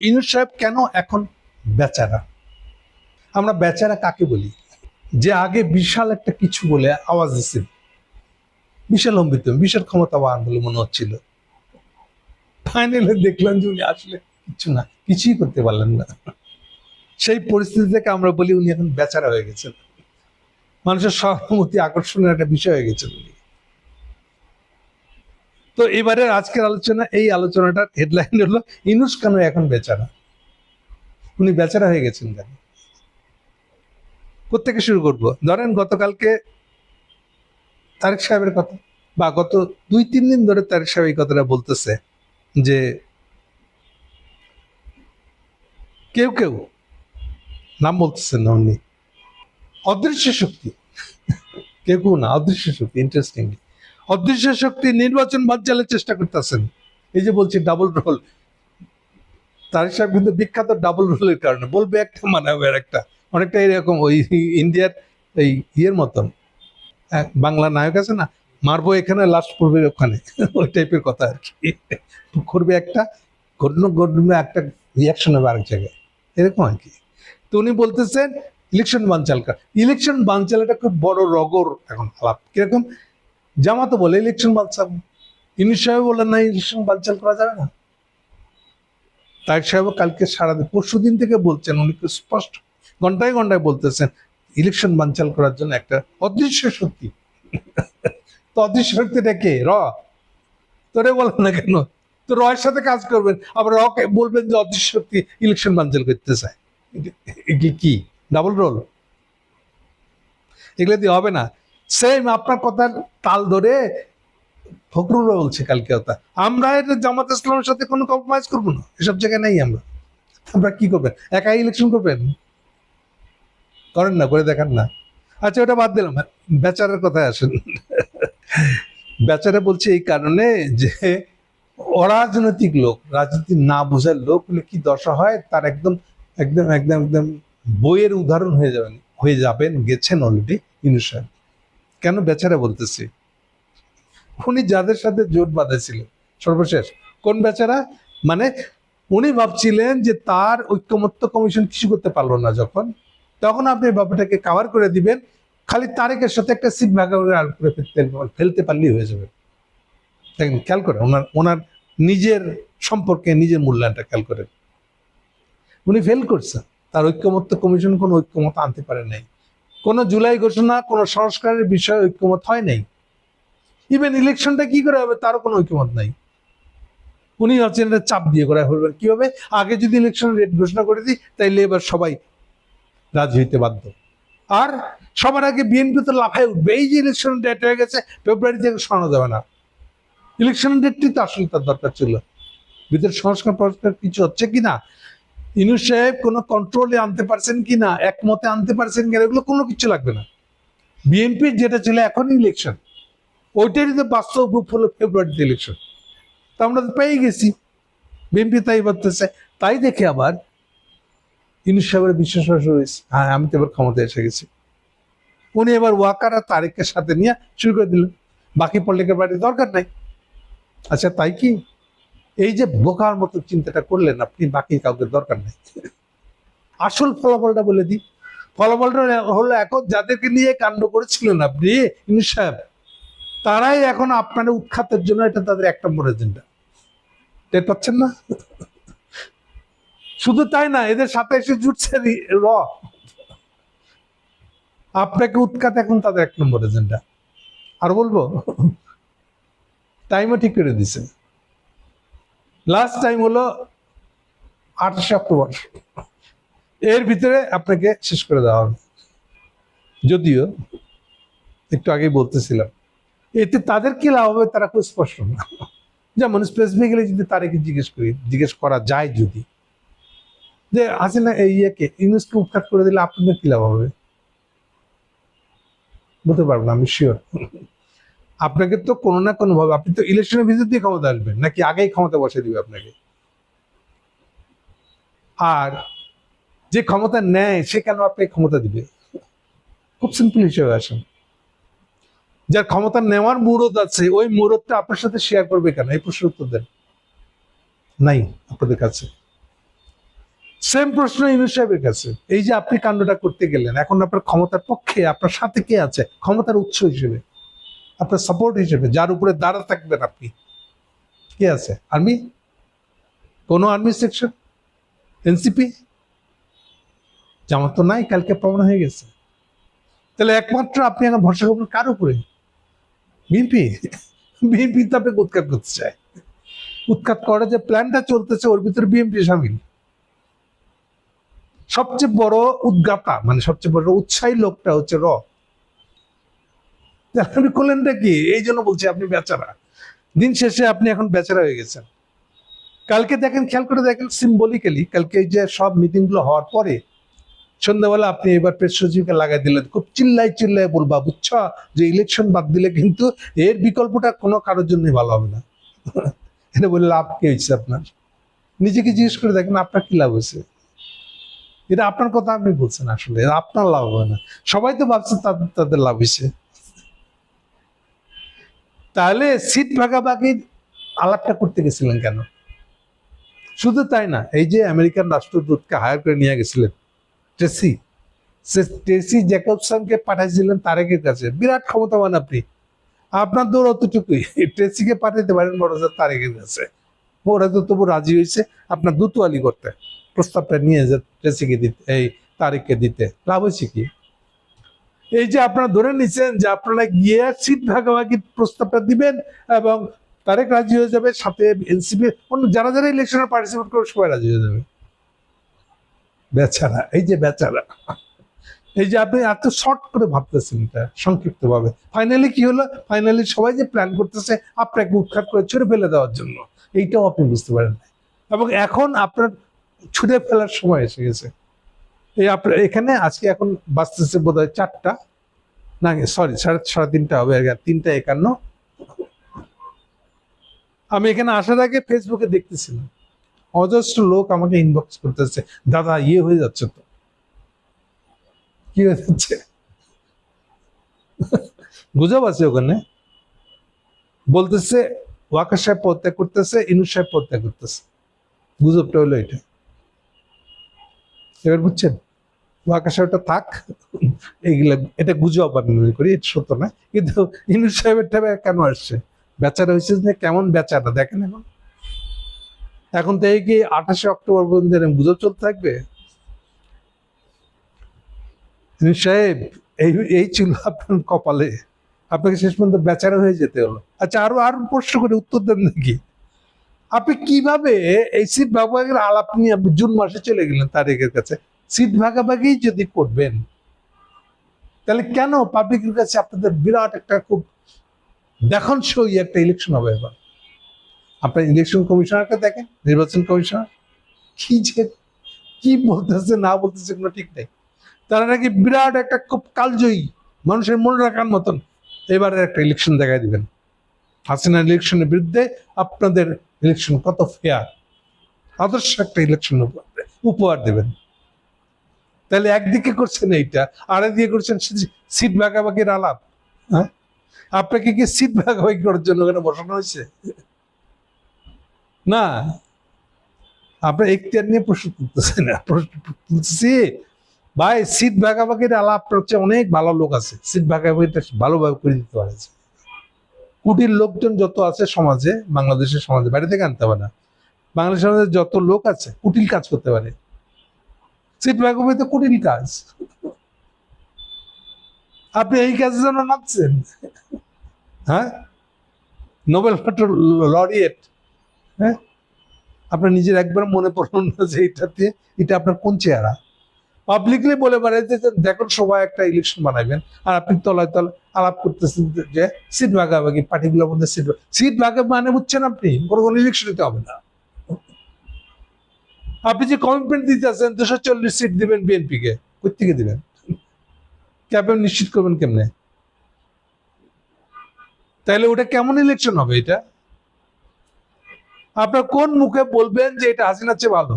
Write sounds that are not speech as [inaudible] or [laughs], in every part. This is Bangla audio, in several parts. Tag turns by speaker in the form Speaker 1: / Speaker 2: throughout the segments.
Speaker 1: ইনুস সাহেব কেন এখন বেচারা? আমরা বেচারা কাকে বলি? যে আগে বিশাল একটা কিছু বলে আওয়াজ দিচ্ছেন বিশাল অম্বিত বিশাল ক্ষমতাবান বলে মনে হচ্ছিল। ফাইনালে দেখলাম যে উনি আসলে কিছু না, কিছুই করতে পারলেন না। সেই পরিস্থিতি থেকে আমরা বলি উনি এখন বেচারা হয়ে গেছেন। মানুষের সহানুভূতি আকর্ষণের একটা বিষয় হয়ে গেছেন উনি। তো এবারে আজকের আলোচনা, এই আলোচনাটার হেডলাইন হলো, ইনুস কেন এখন বেচারা। উনি বেচারা হয়ে গেছেন কেন? কোথেকে শুরু করব? ধরেন গতকালকে তারেক সাহেবের কথা, বা গত দুই, তিন দিন ধরে তারেক সাহেব এই কথাটা বলতেছে যে, কেউ কেউ নাম বলতেছেন না উনি। অদৃশ্য শক্তি। কেউ কেউ না, অদৃশ্য শক্তি ইন্টারেস্টিং অদৃশ্য শক্তি নির্বাচন বানচালের চেষ্টা করতেছেন। এই যে বলছি ডাবল রোল তারেক সাহেব কিন্তু বিখ্যাত ডাবল রোলের কারণে। বলবে একটা মানাবে আর একটা অনেকটা এরকম ওই ইন্ডিয়ার এই ইয়ের মতন। বাংলা নায়ক আছে না, মারবো এখানে লাস্ট পড়বে ওখানে। [laughs] ওই টাইপের কথা আর কি। করবে একটা ঘটন ঘটবে একটা রিয়াকশন হবে আরেক জায়গায়। এরকম আর কি। তো উনি বলতেছেন ইলেকশন বানচাল ইলেকশন বানচাল খুব বড় রগর এখন আলাপ। কীরকম? জামাতো বলে ইলেকশন বানচাল ইউনিট সাহেব বললেন, না ইলেকশন বানচাল করা যাবে না। তাই সাহেব কালকে সারাদিন পরশু দিন থেকে বলছেন, উনি স্পষ্ট ঘন্টায় ঘন্টায় বলতেছেন ইলেকশন বানচাল করার জন্য একটা অদৃশ্য শক্তি। তো অদৃশ্য শক্তিটা কে? র। তোরে বলেন না কেন? তো রয়ের সাথে কাজ করবেন, আবার রকে বলবেন যে অদৃশ্য শক্তি ইলেকশন বানচাল করতে চায়। কি? ডাবল রোল এগুলো দিয়ে হবে না। সেম আপনার কথার তাল ধরে ফখরুল বলছে কালকে কথা আমরা এটা জামাত ইসলামের সাথে কোনো কম্প্রোমাইজ করব না। এসব জায়গায় নেই আমরা। আমরা কি করবেন? একাই ইলেকশন করবেন? করেন না, করে দেখান না। আচ্ছা ওটা বাদ দিলাম। বেচারের কথায় আসেন। বেচারা বলছে এই কারণে যে অরাজনৈতিক লোক, রাজনীতি না বোঝার লোক কি দশা হয়? তার একদম একদম একদম একদম বইয়ের উদাহরণ হয়ে যাবেন হয়ে যাবেন, গেছেন অলরেডি ইনু সাহেব। কেন বেচারা বলতেছি? উনি যাদের সাথে জোট বাঁধেছিল, সর্বশেষ, কোন বেচারা? মানে উনি ভাবছিলেন যে তার ঐক্যমত্য কমিশন কিছু করতে পারল না যখন, তখন আপনি ব্যাপারটাকে কাভার করে দিবেন, খালি তারেকের সাথে একটা সিট ভাগা করে ফেলতে পারলেই হয়ে যাবে। দেখেন, খেয়াল করে ওনার ওনার নিজের সম্পর্কে, নিজের মূল্যায়নটা খেয়াল করে উনি ফেল করছেন তার ঐক্যমত্য কমিশন কোনো ঐক্যমত আনতে পারে নাই। কোনো জুলাই ঘোষণা, কোনো সংস্কারের বিষয়ে ঐক্যমত হয় নাই। ইভেন ইলেকশনটা কি করে হবে তারও কোনো ঐক্যমত নাই। উনি হচ্ছেন চাপ দিয়ে করা ফেলবেন। কি হবে? আগে যদি ইলেকশন রেট ঘোষণা করে দিই, তাইলে এবার সবাই রাজি হইতে বাধ্য। আর সবার আগে বিএনপি তো লাফায় উঠবে। এই যে ইলেকশন ডেট হয়ে গেছে ফেব্রুয়ারি থেকে সরানো যাবে না। ইলেকশন ডেটটি তো আসলে তার দরকার ছিল। ভিতরে সংস্কার সংস্কার কিছু হচ্ছে কি না ইনু সাহেব কোনো কন্ট্রোলে আনতে পারছেন কি না, একমতে আনতে পারছেন কিনা এগুলো কোনো কিছু লাগবে না। বিএনপির যেটা ছিল এখন ইলেকশন ওইটারই তো বাস্তব রূপ হলো ফেব্রুয়ারিতে ইলেকশন তা আমরা তো পেয়ে গেছি। বিএনপি তাই বলতেছে তাই দেখে আবার ইউনুস সাহেবের বিশ্বাস হয়েছে হ্যাঁ আমি তো এবার ক্ষমতায় এসে গেছি। উনি এবার ওয়াকার আর তারেকের সাথে নিয়ে শুরু করে দিলেন। বাকি পল্লিকের বাড়ির দরকার নাই। আচ্ছা তাই কি? এই যে বোকার মতো চিন্তাটা করলেন আপনি, বাকি কাউকে দরকার নেই। আসল ফলাফলটা বলে দিই। ফলাফলটা হলো এখন যাদেরকে নিয়ে কাণ্ড করেছিলেন আপনি সাহেব, তারাই এখন আপনার উৎখাতের জন্য এটা তাদের এক নম্বর এজেন্ডা। টের পাচ্ছেন না? শুধু তাই না, এদের সাথে এসে জুটছে র আপনাকে উৎখাত এখন তাদের এক নম্বর এজেন্ডা। আর বলব টাইমও ঠিক করে দিছে। লাস্ট টাইম হলো আঠাশে অক্টোবর। এর ভিতরে আপনাকে শেষ করে দেওয়া হবে। যদিও একটু আগেই বলতেছিলাম, এতে তাদের কি লাভ হবে তারা খুব স্পষ্ট না। যেমন স্পেসিফিক্যালি যদি তাদেরকে জিজ্ঞেস করি, জিজ্ঞেস করা যায় যদি, যে আছে না এই ইয়েকে ইউনেস্কো উৎখাত করে দিলে আপনাদের কি লাভ হবে? বলতে পারব না, আমি শিওর আপনাকে তো কোনো না কোনো ভাবে আপনি তো ইলেকশনের ভিতর দিয়ে ক্ষমতা আসবেন, নাকি আগেই ক্ষমতা বসে দিবে আপনাকে? আর যে ক্ষমতা নেয়, সে কেন আপনাকে ক্ষমতা দিবে? খুব সিম্পল হিসেবে আসেন। যার ক্ষমতা নেওয়ার মুরত আছে, ওই মুরতটা আপনার সাথে শেয়ার করবে কেন? এই প্রশ্নের উত্তর দেন। নাই আপনাদের কাছে। সেম প্রশ্ন ইউনুস সাহেবের কাছে। এই যে আপনি কাণ্ডটা করতে গেলেন, এখন আপনার ক্ষমতার পক্ষে, আপনার সাথে কে আছে? ক্ষমতার উৎস হিসেবে। আপনার সাপোর্ট হিসেবে, যার উপরে দাঁড়া থাকবেন আপনি। কে আছে? আর্মি কোন আর্মি সেকশন এনসিপি জামাত তো নাই, কালকে প্রমাণ হয়ে গেছে। তাহলে একমাত্র আপনি এখন ভরসা করবেন কার উপরে? বিএনপি বিএনপি তো আপনাকে উৎখাত করতে চায়। উৎখাত করার যে প্ল্যানটা চলতেছে, ওর ভিতরে বিএনপি সামিল। সবচেয়ে বড় উদ্গাতা মানে সবচেয়ে বড় উৎসাহী লোকটা হচ্ছে র। তাহলে আপনি করলেনটা কি? এই জন্য বলছি আপনি বেচারা। দিন শেষে আপনি এখন বেচারা হয়ে গেছেন। কালকে দেখেন, খেয়াল করে দেখেন সিম্বলিক্যালি কালকে এই যে সব মিটিংগুলো হওয়ার পরে সন্ধ্যাবেলা আপনি এবার প্রেস সচিবকে লাগাই দিলেন। খুব চিল্লাই চিল্লাই বলবা বুঝছ যে ইলেকশন বাদ দিলে কিন্তু এর বিকল্পটা কোনো কারোর জন্যই ভালো হবে না। [laughs] এটা বলে লাভ কি হয়েছে আপনার? নিজেকে জিজ্ঞেস করে দেখেন, আপনার কি লাভ হয়েছে? এটা আপনার কথা আপনি বলছেন আসলে, আপনার লাভ হবে না। সবাই তো ভাবছে তাদের তাদের লাভ হয়েছে। তাহলে সিট ভাগাভাগির আলাপটা করতে গেছিলেন কেন? শুধু তাই না, এই যে আমেরিকান রাষ্ট্রদূতকে হায়ার করে নিয়ে গেছিলেন, ট্রেসি, সে ট্রেসি জ্যাকবসনকে পাঠাইছিলেন তারেকের কাছে। বিরাট ক্ষমতাবান আপনি। আপনার দৌড় অতটুকুই। [laughs] ট্রেসিকে পাঠাইতে পারেন বড় স্যার তারেকের কাছে। ওরা তো তবু রাজি হয়েছে, আপনার দুতুয়ালি করতে। প্রস্তাবটা নিয়ে যে ট্রেসিকে দিতে, এই তারেককে দিতে। লাভ হয়েছে কি? এই যে আপনারা ধরে নিচ্ছেন যে আপনারা গিয়ে সিট ভাগাভাগির প্রস্তাবটা দিবেন এবং তারেক রাজি হয়ে যাবে, সাথে এনসিপি, অন্য যারা যারা ইলেকশনে পার্টিসিপেট করবে সবাই রাজি হয়ে যাবে। বেচারা, এই যে বেচারা। এই যে আপনি এত শর্ট করে ভাবতেছেন এটা সংক্ষিপ্ত ভাবে ফাইনালি কি হলো? ফাইনালি সবাই যে প্ল্যান করতেছে, আপনাকে উৎখাত করে ছুড়ে ফেলে দেওয়ার জন্য। এইটাও আপনি বুঝতে পারেন এবং এখন আপনার ছুটে ফেলার সময় এসে গেছে। এই আপনার, এখানে আজকে এখন বাঁচতেছে বোধ হয় চারটা। না সরি সাড়ে সাড়ে তিনটা হবে তিনটা একান্ন। আমি এখানে আসার আগে ফেসবুকে দেখতেছিলাম অজস্র লোক আমাকে ইনবক্স করতেছে, দাদা ইয়ে হয়ে যাচ্ছে তো। কি হয়ে যাচ্ছে? গুজব আছে ওখানে। বলতেছে, ওয়াকার সাহেব পদত্যাগ করতেছে ইনুস সাহেব পদত্যাগ করতেছে। গুজবটা হলো এটা। এবার বুঝছেন? ওয়াকার সাহেবটা থাক। এইগুলা, এটা গুজব আমি মনে করি, এটা সত্য না। কিন্তু ইনুস সাহেবের টাইমে কেন আসছে? বেচারা হয়েছে যে কেমন বেচারা, দেখেন এখন। এখন তো এই কি আঠাশে অক্টোবর পর্যন্ত গুজব চলতে থাকবে? ইনুস সাহেব, এই এই ছিল আপনার কপালে। আপনাকে শেষ পর্যন্ত বেচারা হয়ে যেতে হলো। আচ্ছা আরও আরও প্রশ্ন করে উত্তর দেন নাকি? আপনি কীভাবে এই সিট ভাগাভাগির আলাপ নিয়ে আপনি জুন মাসে চলে গেলেন তারেকের কাছে? সিট ভাগাভাগি যদি করবেন, তাহলে কেন পাবলিকের কাছে আপনাদের বিরাট একটা খুব দেখন সই একটা ইলেকশন হবে এবার? আপনার ইলেকশন কমিশনারকে দেখেন, নির্বাচন কমিশনার কি যে, কি বলতেছে, না বলতেছে কোনো ঠিক নেই। তারা নাকি বিরাট একটা খুব কালজয়ী, মানুষের মনে রাখার মতন এবারে একটা ইলেকশন দেখাই দিবেন। হাসিনা ইলেকশনের বিরুদ্ধে আপনাদের ইলেকশন কত ফেয়ার আদর্শ একটা ইলেকশন উপহার দেবেন। তাহলে একদিকে করছেন এইটা, আর একদিকে করছেন সিট ভাগাভাগির আলাপ হ্যাঁ? আপনাকে কি সিট ভাগাভাগি করার জন্য ওখানে বসানো হয়েছে? না। আপনার এখতিয়ার নিয়ে প্রশ্ন তুলতেছে না, প্রশ্ন ভাই, সিট ভাগাভাগির আলাপ হচ্ছে অনেক ভালো লোক আছে, সিট ভাগাভাগিটা ভালোভাবে করে দিতে পারেছে কুটির লোকজন যত আছে সমাজে, বাংলাদেশের সমাজে, বাইরে থেকে আনতে হবে না। বাংলাদেশ সমাজে যত লোক আছে, কুটিল কাজ করতে পারে। সিট তো কুটিল কাজ। আপনি এই কাজের জন্য হ্যাঁ? Nobel laureate. হ্যাঁ? আপনার নিজের একবার মনে পড়ল না যে এটাতে এটা আপনার কোন চেহারা? পাবলিকলি বলে বেড়াইতে দেখুন সবাই একটা ইলেকশন বানাবেন আর আপনি তলায় তলায় আলাপ করতেছেন যে সিট ভাগাভাগি, পার্টিগুলোর মধ্যে সিট সিট ভাগে মানে বুঝছেন আপনি? কোনো কোনো ইলেকশন দিতে হবে না। আপনি যে কমিটমেন্ট দিতে আছেন দুশো চল্লিশ সিট দিবেন বিএনপি কে কোথেকে দিবেন? ক্যাবে নিশ্চিত করবেন কেমনে? তাহলে ওটা কেমন ইলেকশন হবে এটা? আপনার কোন মুখে বলবেন যে এটা হাসিনার চেয়ে ভালো?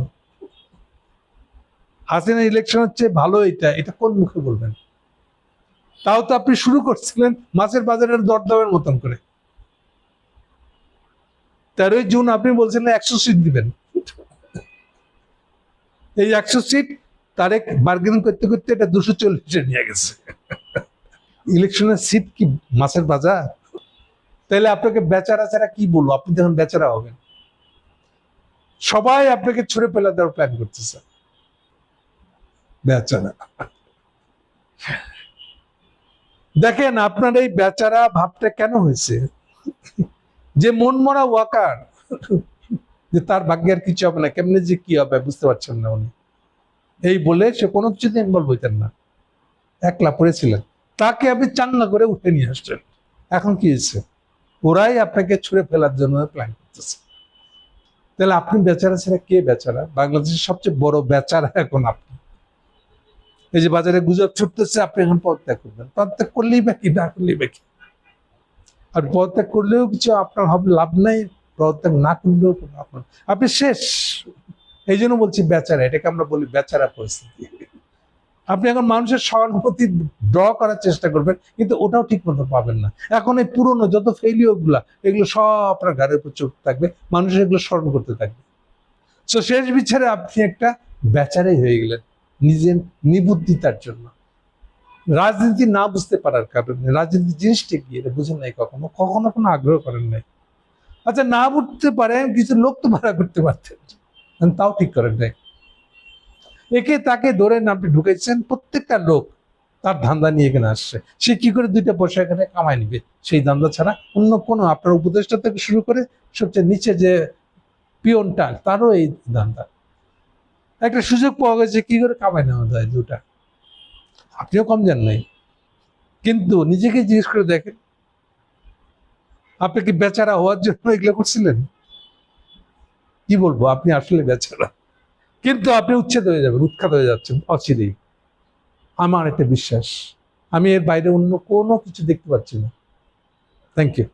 Speaker 1: হাসিনা ইলেকশন হচ্ছে ভালো এটা এটা কোন মুখে বলবেন? তাও তো আপনি শুরু করছিলেন মাছের বাজারের দরদামের মতন করে। তেরোই জুন আপনি বলছেন একশো সিট দিবেন। এই একশো সিট তারেক বার্গেনিং করতে করতে এটা দুশো চল্লিশে নিয়ে গেছে। ইলেকশনের সিট কি মাছের বাজার? তাহলে আপনাকে বেচারা ছাড়া কি বলব? আপনি যখন বেচারা হবেন। সবাই আপনাকে ছুড়ে ফেলে দেওয়ার প্ল্যান করতেছে। বেচারা। দেখেন আপনার এই বেচারা ভাবটা কেন হয়েছে? যে মন মরা ওয়াকার। যে তার ভাগ্যে আর কিছু হবে না, কেমনে যে কি হবে বুঝতে পারছেন না উনি। এই বলে সে কোনো কিছুতে ইনভলভ হইতেন না। একলা পড়েছিলেন। তাকে আপনি চাঙ্গা করে উঠে নিয়ে আসছেন। এখন কি হয়েছে? ওরাই আপনাকে ছুঁড়ে ফেলার জন্য প্ল্যান করতেছে। তাহলে আপনি বেচারা ছেড়ে কে বেচারা? বাংলাদেশের সবচেয়ে বড় বেচারা এখন আপনি। এই যে বাজারে গুজব ছুটতেছে, আপনি এখন পদত্যাগ করবেন। পদত্যাগ করলেই বাকি না করলেই বাকি আর পদত্যাগ করলেও কিছু আপনার হবে, লাভ নাই। পদত্যাগ না করলেও আপনার আপনি শেষ। এই জন্য বলছি বেচারা, এটাকে আমরা বলি বেচারা পরিস্থিতি। আপনি এখন মানুষের সহানুভূতি ড্র করার চেষ্টা করবেন, কিন্তু ওটাও ঠিক মতো পাবেন না। এখন এই পুরনো যত ফেলিওরগুলা এগুলো সব আপনার ঘাড়ের উপর চোখ থাকবে, মানুষ এগুলো স্মরণ করতে থাকবে। তো শেষ বিচারে আপনি একটা বেচারাই হয়ে গেলেন, নিজের নিবুদ্ধিতার জন্য। রাজনীতি না বুঝতে পারার কারণে, রাজনীতি জিনিসটা কি, এটা বুঝেন নাই কখনো? কখনো কোনো আগ্রহ করেন নাই। আচ্ছা না বুঝতে পারেন, কিছু লোক তো ভাড়া করতে পারতেন। তাও ঠিক করেন নাই। একে তাকে ধরে আপনি ঢুকেছেন, প্রত্যেকটা লোক তার ধান্দা নিয়ে এখানে আসছে। সে কি করে দুইটা পয়সা এখানে কামাই নিবে? সেই ধান্দা ছাড়া অন্য কোনো আপনার উপদেষ্টা থেকে শুরু করে সবচেয়ে নিচে যে পিয়নটা, তারও এই ধান্দা। একটা সুযোগ পাওয়া গেছে, কি করে কামাই নেওয়া যায় দুটা? আপনিও কম যান নাই। কিন্তু নিজেকে জিজ্ঞেস করে দেখেন আপনি কি বেচারা হওয়ার জন্য এগুলো করছিলেন? কি বলব, আপনি আসলে বেচারা। কিন্তু আপনি উচ্ছেদ হয়ে যাবেন, উৎখাত হয়ে যাচ্ছেন, অচিরেই। আমার একটা বিশ্বাস, আমি এর বাইরে অন্য কোনো কিছু দেখতে পাচ্ছি না। Thank you